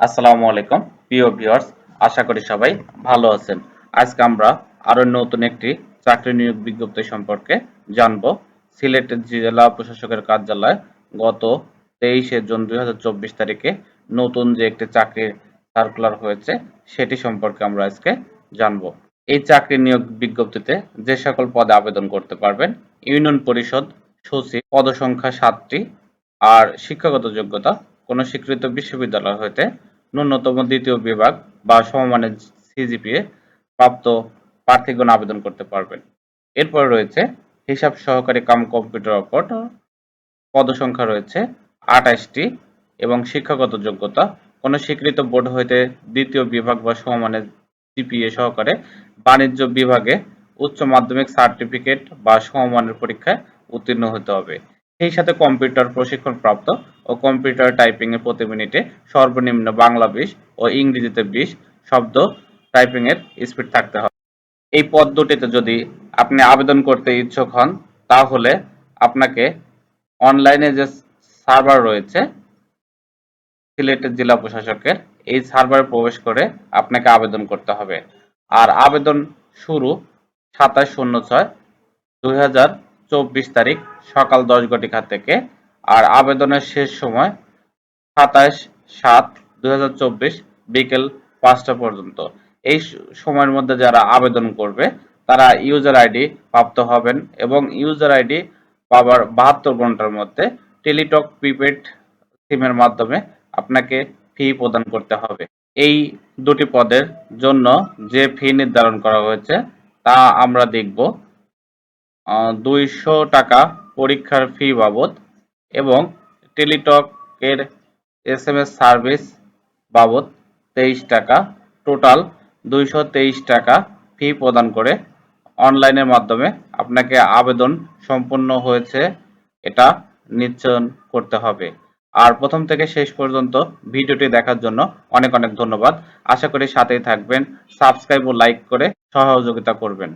আসসালামু আলাইকুম, প্রিয় ভিউয়ার্স, আশা করি সবাই ভালো আছেন। আজকে আমরা আরও নতুন একটি চাকরি নিয়োগ বিজ্ঞপ্তি সম্পর্কে জানব। সিলেট জেলা প্রশাসকের কার্যালয় গত তেইশে জুন দুই হাজার চব্বিশ তারিখে নতুন যে একটি চাকরির সার্কুলার হয়েছে, সেটি সম্পর্কে আমরা আজকে জানব। এই চাকরি নিয়োগ বিজ্ঞপ্তিতে যে সকল পদে আবেদন করতে পারবেন, ইউনিয়ন পরিষদ, সচিব, পদসংখ্যা সাতটি, আর শিক্ষাগত যোগ্যতা কোনো স্বীকৃত বিশ্ববিদ্যালয় হইতে ন্যূনতম দ্বিতীয় বিভাগ বা সমমানের সিজিপিএ প্রাপ্ত প্রার্থীগণ আবেদন করতে পারবেন। এরপর রয়েছে হিসাব সহকারী কাম কম্পিউটার অপারেটর পদসংখ্যা রয়েছে আঠাশটি এবং শিক্ষাগত যোগ্যতা। কোনো স্বীকৃত বোর্ড হইতে দ্বিতীয় বিভাগ বা সমমানের সিপিএ সহকারে বাণিজ্য বিভাগে উচ্চ মাধ্যমিক সার্টিফিকেট বা সমমানের পরীক্ষায় উত্তীর্ণ হতে হবে। সেই সাথে কম্পিউটার প্রশিক্ষণ প্রাপ্ত ও কম্পিউটার টাইপিং এ প্রতি মিনিটে সর্বনিম্ন বাংলা বিশ ও ইংরেজিতে বিশ শব্দ টাইপিং এর স্পিড থাকতে হবে। এই পদ দুটিতে যদি আপনি আবেদন করতে ইচ্ছুক হন, তাহলে আপনাকে অনলাইনে যে সার্ভার রয়েছে, সিলেটের জেলা প্রশাসকের, এই সার্ভারে প্রবেশ করে আপনাকে আবেদন করতে হবে। আর আবেদন শুরু সাতাশ শূন্য ছয় দুই হাজার চব্বিশ তারিখ সকাল দশ ঘটিকা থেকে আর আবেদনের শেষ সময় সাতাশ সাত চব্বিশ বিকেল পাঁচটা পর্যন্ত। এই সময়ের মধ্যে যারা আবেদন করবে, তারা ইউজার আইডি প্রাপ্ত হবেন এবং ইউজার আইডি পাওয়ার বাহাত্তর ঘণ্টার মধ্যে টেলিটক প্রিপেড সিমের মাধ্যমে আপনাকে ফি প্রদান করতে হবে। এই দুটি পদের জন্য যে ফি নির্ধারণ করা হয়েছে, তা আমরা দেখব দুইশো টাকা পরীক্ষার ফি বাবদ এবং টেলিটকের এস এম এস সার্ভিস বাবদ তেইশ টাকা। টোটাল দুইশো তেইশ টাকা ফি প্রদান করে অনলাইনের মাধ্যমে আপনাকে আবেদন সম্পূর্ণ হয়েছে, এটা নিশ্চয়ন করতে হবে। আর প্রথম থেকে শেষ পর্যন্ত ভিডিওটি দেখার জন্য অনেক অনেক ধন্যবাদ। আশা করি সাথেই থাকবেন। সাবস্ক্রাইব ও লাইক করে সহযোগিতা করবেন।